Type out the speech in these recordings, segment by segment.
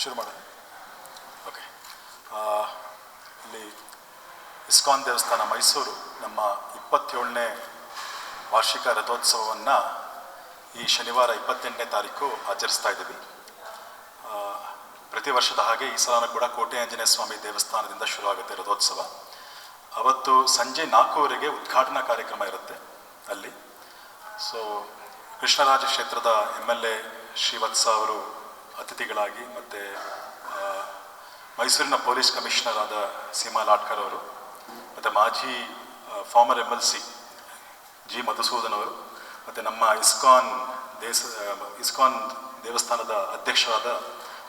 ಶುರು ಮಾಡೋಣ. ಓಕೆ ಇಲ್ಲಿ ಇಸ್ಕಾನ್ ದೇವಸ್ಥಾನ ಮೈಸೂರು ನಮ್ಮ ಇಪ್ಪತ್ತೇಳನೇ ವಾರ್ಷಿಕ ರಥೋತ್ಸವವನ್ನು ಈ ಶನಿವಾರ ಇಪ್ಪತ್ತೆಂಟನೇ ತಾರೀಕು ಆಚರಿಸ್ತಾ ಇದ್ದೀವಿ. ಪ್ರತಿ ವರ್ಷದ ಹಾಗೆ ಈ ಸಲ ಕೂಡ ಕೋಟೆ ಆಂಜನೇಯ ಸ್ವಾಮಿ ದೇವಸ್ಥಾನದಿಂದ ಶುರುವಾಗುತ್ತೆ ರಥೋತ್ಸವ. ಅವತ್ತು ಸಂಜೆ ನಾಲ್ಕೂವರೆಗೆ ಉದ್ಘಾಟನಾ ಕಾರ್ಯಕ್ರಮ ಇರುತ್ತೆ ಅಲ್ಲಿ. ಸೊ ಕೃಷ್ಣರಾಜ ಕ್ಷೇತ್ರದ ಎಂ ಎಲ್ ಎ ಶ್ರೀವತ್ಸ ಅವರು ಅತಿಥಿಗಳಾಗಿ ಮತ್ತು ಮೈಸೂರಿನ ಪೊಲೀಸ್ ಕಮಿಷನರ್ ಆದ ಸೀಮಾ ಲಾಟ್ಕರ್ ಅವರು ಮತ್ತು ಮಾಜಿ former M L C G Madhusudan ಅವರು ಮತ್ತು ನಮ್ಮ ಇಸ್ಕಾನ್ ದೇಸ ಇಸ್ಕಾನ್ ದೇವಸ್ಥಾನದ ಅಧ್ಯಕ್ಷರಾದ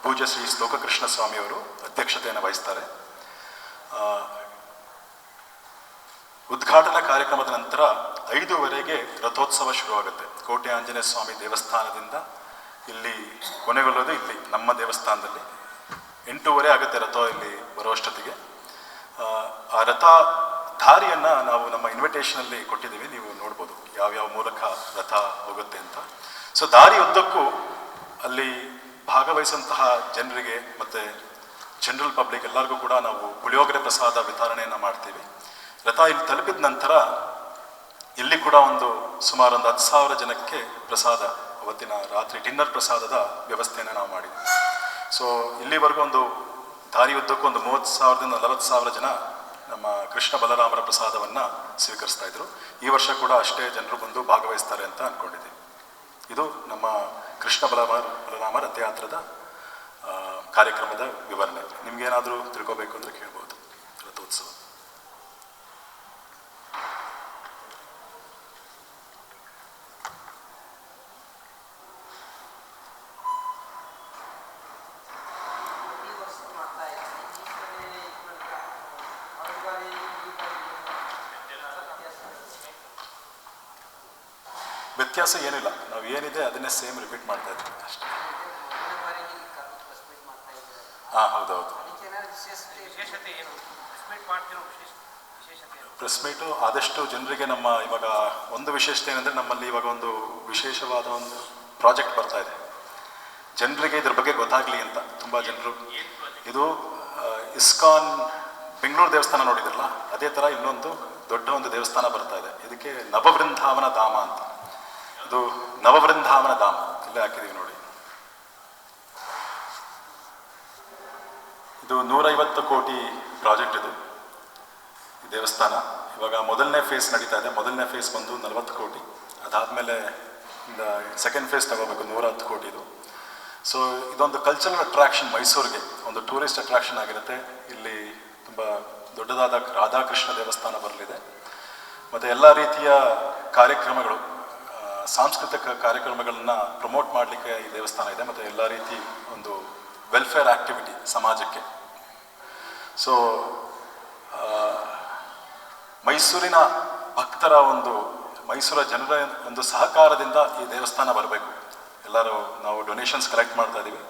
ಪೂಜ್ಯ ಶ್ರೀ ಶ್ಲೋಕಕೃಷ್ಣ ಸ್ವಾಮಿಯವರು ಅಧ್ಯಕ್ಷತೆಯನ್ನು ವಹಿಸ್ತಾರೆ. ಉದ್ಘಾಟನಾ ಕಾರ್ಯಕ್ರಮದ ನಂತರ ಐದೂವರೆಗೆ ರಥೋತ್ಸವ ಶುರುವಾಗುತ್ತೆ. ಕೋಟೆ ಆಂಜನೇಯ ಸ್ವಾಮಿ ದೇವಸ್ಥಾನದಿಂದ ಇಲ್ಲಿ ಕೊನೆಗೊಳ್ಳೋದು ಇಲ್ಲಿ ನಮ್ಮ ದೇವಸ್ಥಾನದಲ್ಲಿ. ಎಂಟೂವರೆ ಆಗುತ್ತೆ ರಥ ಇಲ್ಲಿ ಬರುವಷ್ಟೊತ್ತಿಗೆ ಆ, ರಥ ದಾರಿಯನ್ನು ನಾವು ನಮ್ಮ ಇನ್ವಿಟೇಷನಲ್ಲಿ ಕೊಟ್ಟಿದ್ದೀವಿ ನೀವು ನೋಡ್ಬೋದು ಯಾವ್ಯಾವ ಮೂಲಕ ರಥ ಹೋಗುತ್ತೆ ಅಂತ. ಸೊ ದಾರಿ ಉದ್ದಕ್ಕೂ ಅಲ್ಲಿ ಭಾಗವಹಿಸುವಂತಹ ಜನರಿಗೆ ಮತ್ತು ಜನರಲ್ ಪಬ್ಲಿಕ್ ಎಲ್ಲರಿಗೂ ಕೂಡ ನಾವು ಪುಳಿಯೋಗರೆ ಪ್ರಸಾದ ವಿತರಣೆಯನ್ನು ಮಾಡ್ತೀವಿ. ರಥ ಇಲ್ಲಿ ತಲುಪಿದ ನಂತರ ಇಲ್ಲಿ ಕೂಡ ಒಂದು ಸುಮಾರು ಒಂದು ಹತ್ತು ಸಾವಿರ ಜನಕ್ಕೆ ಪ್ರಸಾದ ಅವತ್ತಿನ ರಾತ್ರಿ ಡಿನ್ನರ್ ಪ್ರಸಾದದ ವ್ಯವಸ್ಥೆಯನ್ನು ನಾವು ಮಾಡಿದ್ವಿ. ಸೊ ಇಲ್ಲಿವರೆಗೂ ಒಂದು ದಾರಿ ಉದ್ದಕ್ಕೂ ಒಂದು ಮೂವತ್ತು ಸಾವಿರದಿಂದ ನಲವತ್ತು ಸಾವಿರ ಜನ ನಮ್ಮ ಕೃಷ್ಣ ಬಲರಾಮರ ಪ್ರಸಾದವನ್ನು ಸ್ವೀಕರಿಸ್ತಾ ಇದ್ರು. ಈ ವರ್ಷ ಕೂಡ ಅಷ್ಟೇ ಜನರು ಬಂದು ಭಾಗವಹಿಸ್ತಾರೆ ಅಂತ ಅಂದ್ಕೊಂಡಿದ್ದೀವಿ ಇದು ನಮ್ಮ ಕೃಷ್ಣ ಬಲರಾಮ ಬಲರಾಮ ರಥಯಾತ್ರದ ಕಾರ್ಯಕ್ರಮದ ವಿವರಣೆ. ನಿಮ್ಗೇನಾದರೂ ತಿಳ್ಕೋಬೇಕು ಅಂದರೆ ಕೇಳ್ಬೋದು. ರಥೋತ್ಸವ ಈ ವರ್ಷ ಮಾಡ್ತಾ ಇದ್ದೀನಿ ಈ ಸರಿ ಇದ್ರಲ್ಲಿ ಅವ್ರ ಬಾರಿ ಈ ಬಾರಿ ವ್ಯತ್ಯಾಸ ಇದೆ. ವ್ಯತ್ಯಾಸ ಏನಿಲ್ಲ. ನಾವು ಏನಿದೆ ಅದನ್ನೇ ಸೇಮ್ ರಿಪೀಟ್ ಮಾಡ್ತಾ ಇದ್ದೀವಿ ಅಷ್ಟೇ. ಹಾಂ ಹೌದೌದು ವಿಶೇಷತೆ ವಿಶೇಷತೆ ಏನು? ಸ್ಪೀಟ್ ಮಾಡ್ತಿರೋ ವಿಶೇಷತೆ ಏನು? ಪ್ರೆಸ್ ಮೀಟು ಆದಷ್ಟು ಜನರಿಗೆ ನಮ್ಮ ಇವಾಗ ಒಂದು ವಿಶೇಷತೆ ಏನಂದರೆ ನಮ್ಮಲ್ಲಿ ಇವಾಗ ಒಂದು ವಿಶೇಷವಾದ ಒಂದು ಪ್ರಾಜೆಕ್ಟ್ ಬರ್ತಾ ಇದೆ. ಜನರಿಗೆ ಇದ್ರ ಬಗ್ಗೆ ಗೊತ್ತಾಗಲಿ ಅಂತ ತುಂಬ ಜನರು. ಇದು ಇಸ್ಕಾನ್ ಬೆಂಗಳೂರು ದೇವಸ್ಥಾನ ನೋಡಿದ್ರಲ್ಲ ಅದೇ ಥರ ಇನ್ನೊಂದು ದೊಡ್ಡ ಒಂದು ದೇವಸ್ಥಾನ ಬರ್ತಾ ಇದೆ. ಇದಕ್ಕೆ ನವಬೃಂದಾವನ ಧಾಮ ಅಂತ. ಇದು ನವವೃಂದಾವನ ಧಾಮ. ಇಲ್ಲೇ ಹಾಕಿದೀವಿ ನೋಡಿ. ಇದು ನೂರೈವತ್ತು ಕೋಟಿ ಪ್ರಾಜೆಕ್ಟ್ ಇದು. ದೇವಸ್ಥಾನ. ಇವಾಗ ಮೊದಲನೇ ಫೇಸ್ ನಡೀತಾ ಇದೆ. ಮೊದಲನೇ ಫೇಸ್ ಬಂದು ನಲವತ್ತು ಕೋಟಿ. ಅದಾದಮೇಲೆ ಸೆಕೆಂಡ್ ಫೇಸ್ ತಗೋಬೇಕು ನೂರ ಹತ್ತು ಕೋಟಿದು ಸೊ ಇದೊಂದು ಕಲ್ಚರಲ್ ಅಟ್ರಾಕ್ಷನ್ ಮೈಸೂರಿಗೆ. ಒಂದು ಟೂರಿಸ್ಟ್ ಅಟ್ರಾಕ್ಷನ್ ಆಗಿರುತ್ತೆ. ಇಲ್ಲಿ ತುಂಬ ದೊಡ್ಡದಾದ ರಾಧಾಕೃಷ್ಣ ದೇವಸ್ಥಾನ ಬರಲಿದೆ. ಮತ್ತು ಎಲ್ಲ ರೀತಿಯ ಕಾರ್ಯಕ್ರಮಗಳು. ಸಾಂಸ್ಕೃತಿಕ ಕಾರ್ಯಕ್ರಮಗಳನ್ನು ಪ್ರಮೋಟ್ ಮಾಡಲಿಕ್ಕೆ ಈ ದೇವಸ್ಥಾನ ಇದೆ ಮತ್ತು ಎಲ್ಲ ರೀತಿ ಒಂದು ವೆಲ್ಫೇರ್ ಆ್ಯಕ್ಟಿವಿಟಿ ಸಮಾಜಕ್ಕೆ. ಸೊ ಮೈಸೂರಿನ ಭಕ್ತರ ಒಂದು, ಮೈಸೂರ ಜನರ ಒಂದು ಸಹಕಾರದಿಂದ ಈ ದೇವಸ್ಥಾನ ಬರಬೇಕು. ಎಲ್ಲರೂ ನಾವು ಡೊನೇಷನ್ಸ್ ಕಲೆಕ್ಟ್ ಮಾಡ್ತಾ ಇದ್ದೀವಿ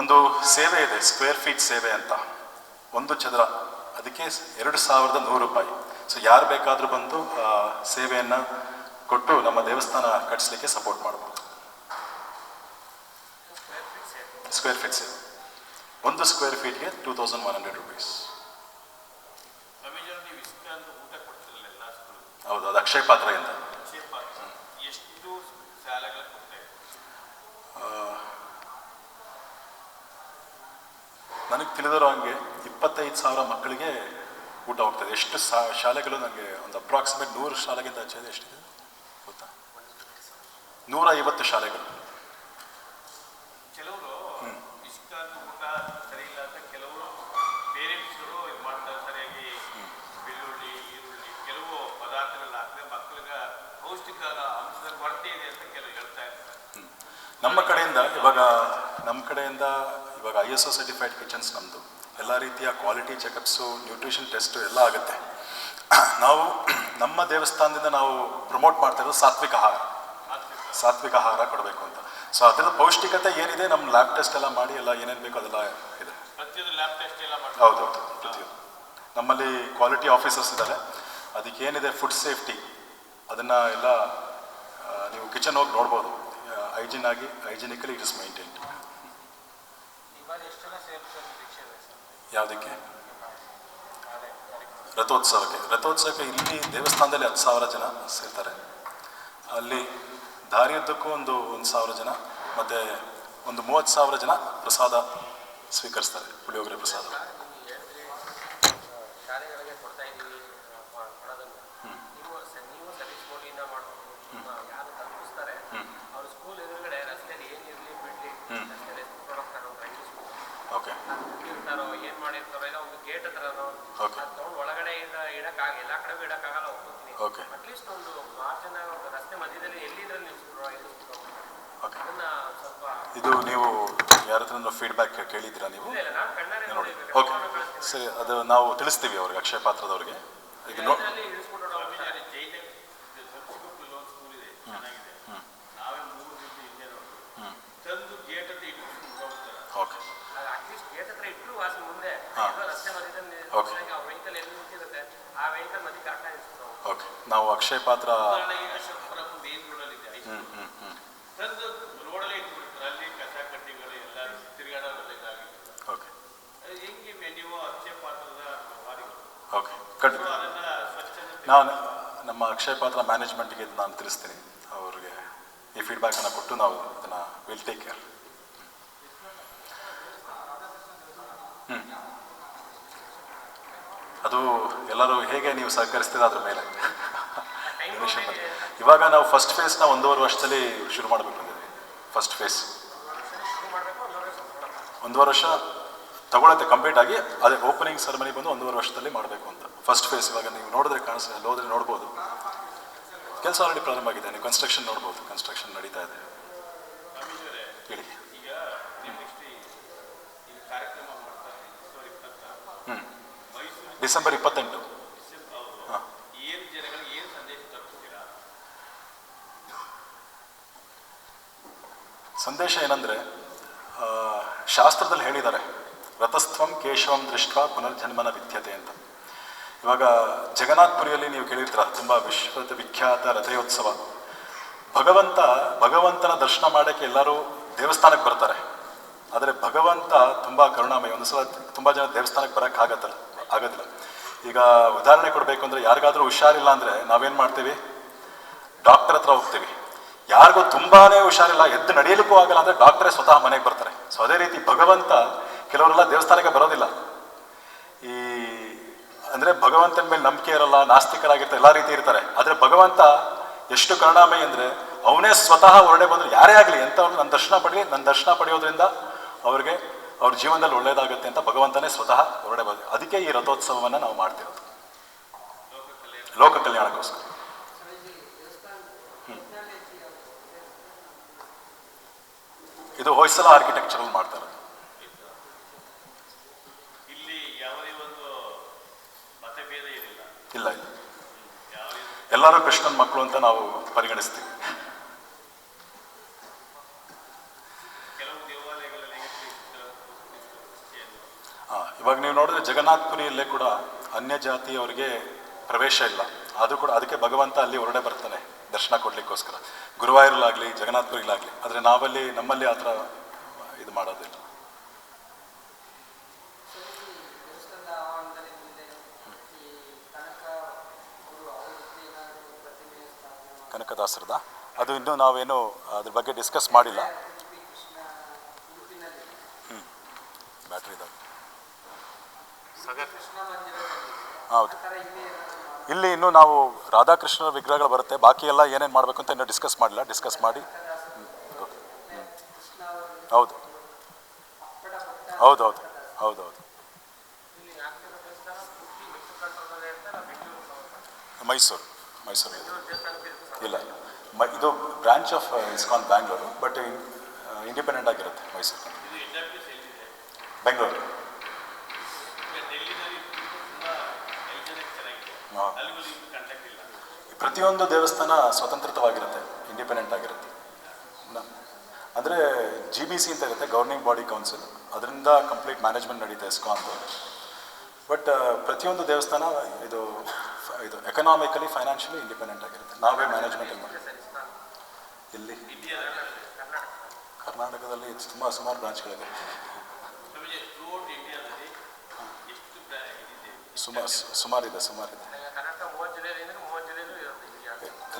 ಒಂದು ಸೇವೆ ಇದೆ ಸ್ಕ್ವೇರ್ ಫೀಟ್ ಸೇವೆ ಅಂತ. ಒಂದು ಚದರ, ಅದಕ್ಕೆ ಎರಡು ಸಾವಿರದ ನೂರು ರೂಪಾಯಿ. ಸೊ ಯಾರು ಬೇಕಾದರೂ ಬಂದು ಸೇವೆಯನ್ನು ಕೊಟ್ಟು ನಮ್ಮ ದೇವಸ್ಥಾನ ಕಟ್ಟಿಸ್ಲಿಕ್ಕೆ ಸಪೋರ್ಟ್ ಮಾಡ್ಬೋದು. ಸ್ಕ್ವೇರ್ ಫೀಟ್ ಸೇವೆ ಒಂದು square ಫೀಟ್ಗೆ two thousand one hundred rupees ಹೌದು ಅದು ಅಕ್ಷಯ ಪಾತ್ರ ಎಂತ ನನಗೆ ತಿಳಿದಿರೋ ಹಂಗೆ ಇಪ್ಪತ್ತೈದು ಸಾವಿರ ಮಕ್ಕಳಿಗೆ ಊಟ ಹೋಗ್ತದೆ. ಎಷ್ಟು ಸಾ ಶಾಲೆಗಳು ನನಗೆ ಒಂದು ಅಪ್ರಾಕ್ಸಿಮೇಟ್ ನೂರು ಶಾಲೆಗಿಂತ ಆಚೆ ಎಷ್ಟಿದೆ? ನೂರ ಐವತ್ತು ಶಾಲೆಗಳು. ಕೆಲವರು ಊಟ ಸರಿ ಇಲ್ಲ ಅಂತ ಕೆಲವರು ಪೇರೆಂಟ್ಸ್ಗಳು ಇದು ಮಾಡ್ತಾರೆ ಸರಿಯಾಗಿ ಬೆಳ್ಳುಳ್ಳಿ ಈರುಳ್ಳಿ ಕೆಲವು ಪದಾರ್ಥಗಳನ್ನ ಹಾಕಿದ್ರೆ ಮಕ್ಕಳಿಗೆ ಪೌಷ್ಟಿಕ ಅಂಶದ ಕೊರತೆ ಇದೆ ಅಂತ ಕೆಲವು ಹೇಳ್ತಾ ಇರ್ತಾರೆ. ನಮ್ಮ ಕಡೆಯಿಂದ ಇವಾಗ ನಮ್ಮ ಕಡೆಯಿಂದ ಇವಾಗ I S O certified kitchens ನಮ್ಮದು ಎಲ್ಲ ರೀತಿಯ ಕ್ವಾಲಿಟಿ ಚೆಕಪ್ಸು ನ್ಯೂಟ್ರಿಷನ್ ಟೆಸ್ಟು ಎಲ್ಲ ಆಗುತ್ತೆ. ನಾವು ನಮ್ಮ ದೇವಸ್ಥಾನದಿಂದ ನಾವು ಪ್ರಮೋಟ್ ಮಾಡ್ತಾ ಇರೋದು ಸಾತ್ವಿಕ ಆಹಾರ. ಸಾತ್ವಿಕ ಆಹಾರ ಕೊಡಬೇಕು ಅಂತ. ಸೊ ಅದರ ಪೌಷ್ಟಿಕತೆ ಏನಿದೆ ನಮ್ಮ ಲ್ಯಾಬ್ ಟೆಸ್ಟ್ ಎಲ್ಲ ಮಾಡಿ ಎಲ್ಲ ಏನೇನು ಬೇಕೋ ಅದೆಲ್ಲ ಇದೆ. ಹೌದೌದು ಪ್ರತಿಯೊಂದು. ನಮ್ಮಲ್ಲಿ ಕ್ವಾಲಿಟಿ ಆಫೀಸರ್ಸ್ ಇದ್ದಾರೆ ಅದಕ್ಕೇನಿದೆ ಫುಡ್ ಸೇಫ್ಟಿ ಅದನ್ನು ಎಲ್ಲ ನೀವು ಕಿಚನ್ ಹೋಗಿ ನೋಡ್ಬೋದು. ಹೈಜಿನ್ ಆಗಿ ಹೈಜಿನಿಕಲಿ ಇಟ್ ಇಸ್ ಮೈಂಟೈನ್ ಯಾವುದಕ್ಕೆ? ರಥೋತ್ಸವಕ್ಕೆ. ರಥೋತ್ಸವಕ್ಕೆ ಇಲ್ಲಿ ದೇವಸ್ಥಾನದಲ್ಲಿ ಹತ್ತು ಸಾವಿರ ಜನ ಸೇರ್ತಾರೆ. ಅಲ್ಲಿ ದಾರಿಯುದ್ದಕ್ಕೂ ಒಂದು ಒಂದು ಸಾವಿರ ಜನ ಮತ್ತು ಒಂದು ಮೂವತ್ತು ಸಾವಿರ ಜನ ಪ್ರಸಾದ ಸ್ವೀಕರಿಸ್ತಾರೆ ಪುಳಿಯೋಗರೆ ಪ್ರಸಾದ. ಶಾಲೆಗಳಿಗೆ ಓಕೆ ಇರ್ತಾರೋ ಏನ್ ಮಾಡಿರ್ತಾರೋ ಏನೋ ಒಂದು ಗೇಟ್ ಹತ್ರನೋ ಓಕೆ ತಗೊಂಡು ಒಳಗಡೆ ಇಡ ಇಡಕ್ಕಾಗ ಎಲ್ಲ ಕಡೆಗೂ ಇಡಕ್ಕಾಗಲ್ಲ ಓಕೆ Okay. ಅಟ್ಲೀಸ್ಟ್ ಒಂದು ಮಾರ್ಜಿನ ರಸ್ತೆ ಮಧ್ಯದಲ್ಲಿ ಎಲ್ಲಿದ್ರಲ್ಲಿ ನಿಲ್ಸಿದ್ರು ಓಕೆ ಇದು ನೀವು ಯಾರತ್ರ ಫೀಡ್ಬ್ಯಾಕ್ ಕೇಳಿದ್ದೀರಾ ನೀವು? ನೋಡಿ. ನೋಡಿ ಓಕೆ ಸರಿ ಅದು ನಾವು ತಿಳಿಸ್ತೀವಿ ಅವ್ರಿಗೆ ಅಕ್ಷಯ ಪಾತ್ರದವ್ರಿಗೆ. ನೋಡಿ ನೋ ಓಕೆ ಹೆಂಗೆ ನೀವು ಅಕ್ಷಯ ವಾರಿಗಳು ಓಕೆ ಖಂಡಿತ ಸ್ವಚ್ಛತೆ ನಾನು ನಮ್ಮ ಅಕ್ಷಯ ಪಾತ್ರ ಮ್ಯಾನೇಜ್ಮೆಂಟ್ಗೆ ನಾನು ತಿಳಿಸ್ತೀನಿ. ಅವ್ರಿಗೆ ಈ ಫೀಡ್ಬ್ಯಾಕನ್ನು ಕೊಟ್ಟು ನಾವು ಅದನ್ನು ವಿಲ್ ಟೇಕ್ ಕೇರ್ ಅದು ಎಲ್ಲರೂ ಹೇಗೆ ನೀವು ಸಹಕರಿಸ್ತೀರ ಅದ್ರ ಮೇಲೆ. ಇವಾಗ ನಾವು ಫಸ್ಟ್ ಫೇಸ್ನ ಒಂದೂವರೆ ವರ್ಷದಲ್ಲಿ ಶುರು ಮಾಡಬೇಕು ಅಂದಿದ್ವಿ ಫಸ್ಟ್ ಫೇಸ್ ಒಂದೂವರೆ ವರ್ಷ ತಗೊಳತ್ತೆ ಕಂಪ್ಲೀಟ್ ಆಗಿ. ಅದೇ ಓಪನಿಂಗ್ ಸೆರೆಮನಿ ಬಂದು ಒಂದೂವರೆ ವರ್ಷದಲ್ಲಿ ಮಾಡಬೇಕು ಅಂತ. ಫಸ್ಟ್ ಫೇಸ್ ಇವಾಗ ನೀವು ನೋಡಿದ್ರೆ ಕಾಣಿಸ್ತದೆ ಅಲ್ಲಿ ಹೋದ್ರೆ ನೋಡ್ಬೋದು. ಕೆಲಸ ಆಲ್ರೆಡಿ ಪ್ರಾರಂಭ ಆಗಿದೆ ನೀವು ಕನ್ಸ್ಟ್ರಕ್ಷನ್ ನೋಡ್ಬೋದು ಕನ್ಸ್ಟ್ರಕ್ಷನ್ ನಡೀತಾ ಇದೆ. ಹೇಳಿ. ಹ್ಞೂ ಡಿಸೆಂಬರ್ ಇಪ್ಪತ್ತೆಂಟು. ಏನಂದ್ರೆ ಸಂದೇಶ ಏನಂದರೆ ಶಾಸ್ತ್ರದಲ್ಲಿ ಹೇಳಿದ್ದಾರೆ ರಥಸ್ಥಂ ಕೇಶವಂ ದೃಷ್ಟ ಪುನರ್ಜನ್ಮನ ವಿದ್ಯತೆ ಅಂತ. ಇವಾಗ ಜಗನ್ನಾಥ್ಪುರಿಯಲ್ಲಿ ನೀವು ಕೇಳಿರ್ತೀರ ತುಂಬ ವಿಶ್ವದ ವಿಖ್ಯಾತ ರಥೋತ್ಸವ ಭಗವಂತ ಭಗವಂತನ ದರ್ಶನ ಮಾಡೋಕ್ಕೆ ಎಲ್ಲರೂ ದೇವಸ್ಥಾನಕ್ಕೆ ಬರ್ತಾರೆ. ಆದರೆ ಭಗವಂತ ತುಂಬ ಕರುಣಾಮಯ. ಒಂದು ಸಲ ತುಂಬ ಜನ ದೇವಸ್ಥಾನಕ್ಕೆ ಬರೋಕ್ಕಾಗತ್ತಲ್ಲ. ಆಗೋದಿಲ್ಲ. ಈಗ ಉದಾಹರಣೆ ಕೊಡಬೇಕು ಅಂದರೆ ಯಾರಿಗಾದರೂ ಹುಷಾರಿಲ್ಲ ಅಂದರೆ ನಾವೇನು ಮಾಡ್ತೀವಿ? ಡಾಕ್ಟರ್ ಹತ್ರ ಹೋಗ್ತೀವಿ. ಯಾರಿಗೂ ತುಂಬಾ ಹುಷಾರಿಲ್ಲ, ಎದ್ದು ನಡೆಯಲಿಕ್ಕೂ ಆಗಲ್ಲ ಅಂದರೆ ಡಾಕ್ಟರೇ ಸ್ವತಃ ಮನೆಗೆ ಬರ್ತಾರೆ. ಸೊ ಅದೇ ರೀತಿ ಭಗವಂತ ಕೆಲವರೆಲ್ಲ ದೇವಸ್ಥಾನಕ್ಕೆ ಬರೋದಿಲ್ಲ. ಈ ಅಂದರೆ ಭಗವಂತನ ಮೇಲೆ ನಂಬಿಕೆ ಇರಲ್ಲ, ನಾಸ್ತಿಕರಾಗಿರ್ತಾರೆ, ಎಲ್ಲ ರೀತಿ ಇರ್ತಾರೆ. ಆದರೆ ಭಗವಂತ ಎಷ್ಟು ಕರುಣಾಮಯಿ ಅಂದರೆ ಅವನೇ ಸ್ವತಃ ಹೊರಡೆ ಬಂದರು ಯಾರೇ ಆಗಲಿ ಎಂಥವ್ರು ನನ್ನ ದರ್ಶನ ಪಡಲಿ ನನ್ನ ದರ್ಶನ ಪಡೆಯೋದ್ರಿಂದ ಅವ್ರಿಗೆ ಅವ್ರ ಜೀವನದಲ್ಲಿ ಒಳ್ಳೇದಾಗುತ್ತೆ ಅಂತ ಭಗವಂತನೇ ಸ್ವತಃ ಹೊರಡೆ ಬಂದ ಅದಕ್ಕೆ ಈ ರಥೋತ್ಸವವನ್ನು ನಾವು ಮಾಡ್ತಿರೋದು. ಲೋಕ ಕಲ್ಯಾಣಕ್ಕೋಸ್ಕರ ಇದು ಹೊಯ್ಸಲ ಆರ್ಕಿಟೆಕ್ಚರಲ್ ಮಾಡ್ತಾರೆ ಇಲ್ಲಿ. ಎಲ್ಲರೂ ಕೃಷ್ಣನ್ ಮಕ್ಕಳು ಅಂತ ನಾವು ಪರಿಗಣಿಸ್ತೀವಿ ಕೆಲವು ದೇವಾಲಯಗಳಲ್ಲಿ ಕ್ರಿಸ್ತ- ಕ್ರಿಶ್ಚಿಯನ್ ಆ, ಇವಾಗ ನೀವು ನೋಡಿದ್ರೆ ಜಗನ್ನಾಥ್ಪುರಿಯಲ್ಲೇ ಕೂಡ ಅನ್ಯ ಜಾತಿಯವರಿಗೆ ಪ್ರವೇಶ ಇಲ್ಲ. ಅದು ಕೂಡ ಅದಕ್ಕೆ ಭಗವಂತ ಅಲ್ಲಿ ಹೊರಡೆ ಬರ್ತಾನೆ ದರ್ಶನ ಕೊಡ್ಲಿಕ್ಕೋಸ್ಕರ. ಗುರುವಾಯೂರಲ್ಲಾಗಲಿ ಜಗನ್ನಾಥ್ಪುರಿಲಾಗಲಿ ಆದರೆ ನಾವಲ್ಲಿ, ನಮ್ಮಲ್ಲಿ ಆ ಥರ ಇದು ಮಾಡೋದಿಲ್ಲ. ಕನಕದಾಸರದ? ಅದು ಇನ್ನೂ ನಾವೇನು ಅದ್ರ ಬಗ್ಗೆ ಡಿಸ್ಕಸ್ ಮಾಡಿಲ್ಲ. ಹೌದು. ಇಲ್ಲಿ ಇನ್ನು ನಾವು ರಾಧಾಕೃಷ್ಣರ ವಿಗ್ರಹಗಳು ಬರುತ್ತೆ. ಬಾಕಿ ಎಲ್ಲ ಏನೇನು ಮಾಡಬೇಕು ಅಂತ ಇನ್ನೂ ಡಿಸ್ಕಸ್ ಮಾಡಿಲ್ಲ ಡಿಸ್ಕಸ್ ಮಾಡಿ. ಹೌದು ಹೌದು ಹೌದು. ಹೌದು ಹೌದು. ಮೈಸೂರು. ಮೈಸೂರು. ಇಲ್ಲ ಮ ಇದು branch of ISKCON Bangalore but independent ಆಗಿರುತ್ತೆ ಮೈಸೂರು. ಬೆಂಗಳೂರು. ಪ್ರತಿಯೊಂದು ದೇವಸ್ಥಾನ ಸ್ವತಂತ್ರವಾಗಿರುತ್ತೆ ಇಂಡಿಪೆಂಡೆಂಟ್ ಆಗಿರುತ್ತೆ. ಅಂದರೆ ಜಿ ಬಿ ಸಿ ಅಂತ ಇರುತ್ತೆ ಗವರ್ನಿಂಗ್ ಬಾಡಿ ಕೌನ್ಸಿಲ್ ಅದರಿಂದ ಕಂಪ್ಲೀಟ್ ಮ್ಯಾನೇಜ್ಮೆಂಟ್ ನಡೆಯುತ್ತೆ ಸ್ಕಾನ್ ಬಟ್ ಪ್ರತಿಯೊಂದು ದೇವಸ್ಥಾನ ಇದು ಇದು ಎಕನಾಮಿಕಲಿ ಫೈನಾನ್ಷಿಯಲಿ ಇಂಡಿಪೆಂಡೆಂಟ್ ಆಗಿರುತ್ತೆ. ನಾವೇ ಮ್ಯಾನೇಜ್ಮೆಂಟ್ ಮಾಡ್ತೀವಿ. ಇಲ್ಲಿ ಕರ್ನಾಟಕದಲ್ಲಿ ತುಂಬ ಸುಮಾರು ಬ್ರಾಂಚ್ಗಳಿದೆ ಸುಮಾರು ಸುಮಾರಿದೆ ಸುಮಾರಿದೆ.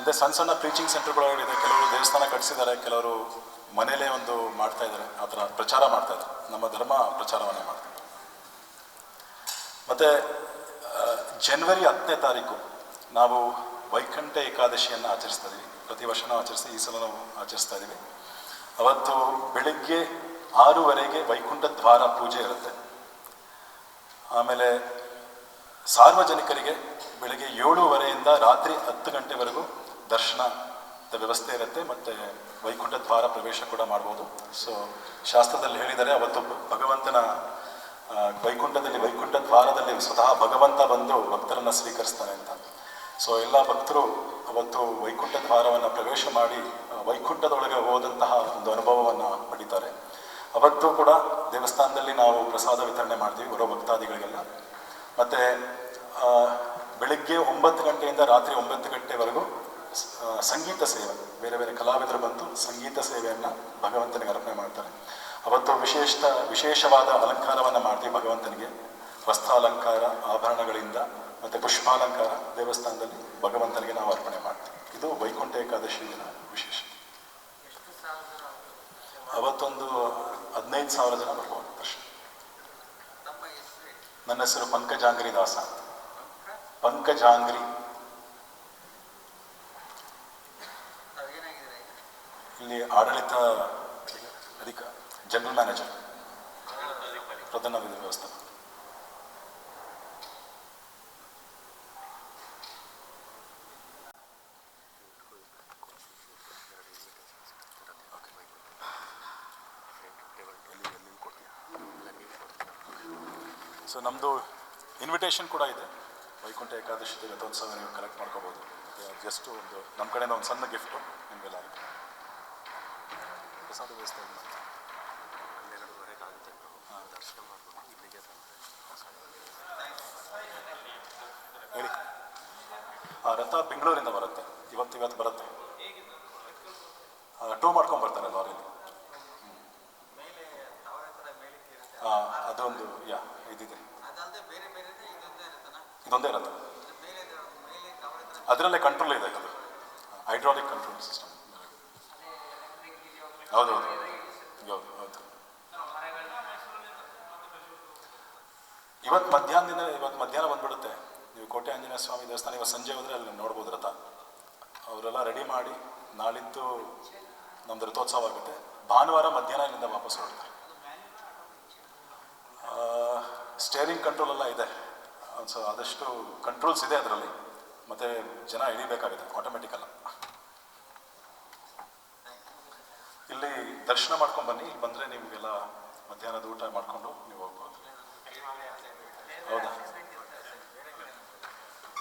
ಅಂದರೆ ಸಣ್ಣ ಸಣ್ಣ ಪ್ರೀಚಿಂಗ್ ಸೆಂಟರ್ಗಳಾಗಿದೆ ಕೆಲವರು ದೇವಸ್ಥಾನ ಕಟ್ಟಿಸಿದ್ದಾರೆ ಕೆಲವರು ಮನೇಲೇ ಒಂದು ಮಾಡ್ತಾ ಇದ್ದಾರೆ, ಆ ಥರ ಪ್ರಚಾರ ಮಾಡ್ತಾ ಇದ್ದಾರೆ. ನಮ್ಮ ಧರ್ಮ ಪ್ರಚಾರವನ್ನೇ ಮಾಡ್ತಾರೆ ಮತ್ತು ಜನವರಿ ಹತ್ತನೇ ತಾರೀಕು ನಾವು ವೈಕುಂಠ ಏಕಾದಶಿಯನ್ನು ಆಚರಿಸ್ತಾ ಇದ್ದೀವಿ ಪ್ರತಿ ವರ್ಷನೂ ಆಚರಿಸಿ, ಈ ಸಲ ನಾವು ಆಚರಿಸ್ತಾ ಇದ್ದೀವಿ ಅವತ್ತು ಬೆಳಿಗ್ಗೆ ಆರೂವರೆಗೆ ವೈಕುಂಠ ದ್ವಾರ ಪೂಜೆ ಇರುತ್ತೆ. ಆಮೇಲೆ ಸಾರ್ವಜನಿಕರಿಗೆ ಬೆಳಗ್ಗೆ ಏಳೂವರೆಯಿಂದ ರಾತ್ರಿ ಹತ್ತು ಗಂಟೆವರೆಗೂ ದರ್ಶನದ ವ್ಯವಸ್ಥೆ ಇರುತ್ತೆ, ಮತ್ತು ವೈಕುಂಠ ದ್ವಾರ ಪ್ರವೇಶ ಕೂಡ ಮಾಡ್ಬೋದು. ಸೊ ಶಾಸ್ತ್ರದಲ್ಲಿ ಹೇಳಿದರೆ ಅವತ್ತು ಭಗವಂತನ ವೈಕುಂಠದಲ್ಲಿ, ವೈಕುಂಠ ದ್ವಾರದಲ್ಲಿ ಸ್ವತಃ ಭಗವಂತ ಬಂದು ಭಕ್ತರನ್ನು ಸ್ವೀಕರಿಸ್ತಾನೆ ಅಂತ. ಸೊ ಎಲ್ಲ ಭಕ್ತರು ಅವತ್ತು ವೈಕುಂಠ ದ್ವಾರವನ್ನು ಪ್ರವೇಶ ಮಾಡಿ ವೈಕುಂಠದೊಳಗೆ ಹೋದಂತಹ ಒಂದು ಅನುಭವವನ್ನು ಪಡಿತಾರೆ. ಅವತ್ತು ಕೂಡ ದೇವಸ್ಥಾನದಲ್ಲಿ ನಾವು ಪ್ರಸಾದ ವಿತರಣೆ ಮಾಡ್ತೀವಿ ಬರೋ ಭಕ್ತಾದಿಗಳಿಗೆಲ್ಲ. ಮತ್ತು ಬೆಳಗ್ಗೆ ಒಂಬತ್ತು ಗಂಟೆಯಿಂದ ರಾತ್ರಿ ಒಂಬತ್ತು ಗಂಟೆವರೆಗೂ ಸಂಗೀತ ಸೇವೆ. ಬೇರೆ ಬೇರೆ ಕಲಾವಿದರು ಬಂದು ಸಂಗೀತ ಸೇವೆಯನ್ನು ಭಗವಂತನಿಗೆ ಅರ್ಪಣೆ ಮಾಡ್ತಾರೆ. ಅವತ್ತು ವಿಶೇಷ ವಿಶೇಷವಾದ ಅಲಂಕಾರವನ್ನು ಮಾಡ್ತೀವಿ ಭಗವಂತನಿಗೆ. ವಸ್ತ್ರಾಲಂಕಾರ ಆಭರಣಗಳಿಂದ ಮತ್ತು ಪುಷ್ಪಾಲಂಕಾರ ದೇವಸ್ಥಾನದಲ್ಲಿ ಭಗವಂತನಿಗೆ ನಾವು ಅರ್ಪಣೆ ಮಾಡ್ತೀವಿ. ಇದು ವೈಕುಂಠ ಏಕಾದಶಿ ದಿನ ವಿಶೇಷ. ಅವತ್ತೊಂದು ಹದಿನೈದು ಸಾವಿರ ಜನ ಬರ್ಬೋದು ದರ್ಶನ. ನನ್ನ ಹೆಸರು ಪಂಕಜಾಂಗ್ರಿ ದಾಸ ಪಂಕಜಾಂಗ್ರಿ ತಾವೇನಾಗಿದ್ದೀರಾ ಈಗ? ಇಲ್ಲಿ ಆಡಳಿತ ಅಧಿಕ ಜನರಲ್ ಮ್ಯಾನೇಜರ್ ಪ್ರಧಾನ ವ್ಯವಸ್ಥೆ. ಸೊ ನಮ್ಮದು ಇನ್ವಿಟೇಷನ್ ಕೂಡ ಇದೆ. ವೈಕುಂಠ ಏಕಾದಶಿ ರಥೋತ್ಸವ ನೀವು ಕಲೆಕ್ಟ್ ಮಾಡ್ಕೋಬೋದು. ಜಸ್ಟ್ ಒಂದು ನಮ್ಮ ಕಡೆಯಿಂದ ಒಂದು ಸಣ್ಣ ಗಿಫ್ಟು ನಿಮಗೆಲ್ಲ ಪ್ರಸಾದ ವ್ಯವಸ್ಥೆ ಹೇಳಿ. ಆ, ರಥ ಬೆಂಗಳೂರಿಂದ ಬರುತ್ತೆ. ಇವತ್ತು ಇವತ್ತು ಬರುತ್ತೆ. ಟೂ ಮಾಡ್ಕೊಂಡು ಬರ್ತಾರೆ ಲಾರಿಯಲ್ಲಿ ಅದೊಂದು, ಯಾ, ಇದಿದೆ. ಇದೊಂದೇ ರಥ. ಅದರಲ್ಲೇ ಕಂಟ್ರೋಲ್ ಇದೆ ಹೈಡ್ರಾಲಿಕ್ ಕಂಟ್ರೋಲ್ ಸಿಸ್ಟಮ್ ಹೌದು ಹೌದು. ಇವತ್ತು ಮಧ್ಯಾಹ್ನದಿಂದ, ಇವತ್ತು ಮಧ್ಯಾಹ್ನ ಬಂದ್ಬಿಡುತ್ತೆ. ನೀವು ಕೋಟೆ ಆಂಜನೇಯ ಸ್ವಾಮಿ ದೇವಸ್ಥಾನ ಇವತ್ತು ಸಂಜೆ ಹೋದರೆ ಅಲ್ಲಿ ನೋಡ್ಬೋದು ರಥ ಅವರೆಲ್ಲ ರೆಡಿ ಮಾಡಿ ನಾಳಿದ್ದು ನಮ್ದು ರಥೋತ್ಸವ ಆಗುತ್ತೆ. ಭಾನುವಾರ ಮಧ್ಯಾಹ್ನ ಇಲ್ಲಿಂದ ವಾಪಸ್ ಹೊರಡ್ತಾರೆ. ಸ್ಟೇರಿಂಗ್ ಕಂಟ್ರೋಲ್ ಎಲ್ಲ ಇದೆ. ಸೊ ಆದಷ್ಟು ಕಂಟ್ರೋಲ್ಸ್ ಇದೆ ಅದರಲ್ಲಿ. ಮತ್ತು ಜನ ಇಳಿಬೇಕಾಗುತ್ತೆ ಆಟೋಮೆಟಿಕ್ ಅಲ್ಲ ಇಲ್ಲಿ ದರ್ಶನ ಮಾಡ್ಕೊಂಡು ಬನ್ನಿ. ಇಲ್ಲಿ ಬಂದರೆ ನಿಮಗೆಲ್ಲ ಮಧ್ಯಾಹ್ನದ ಊಟ ಮಾಡಿಕೊಂಡು ನೀವು ಹೋಗ್ಬೋದು. ಹೌದಾ?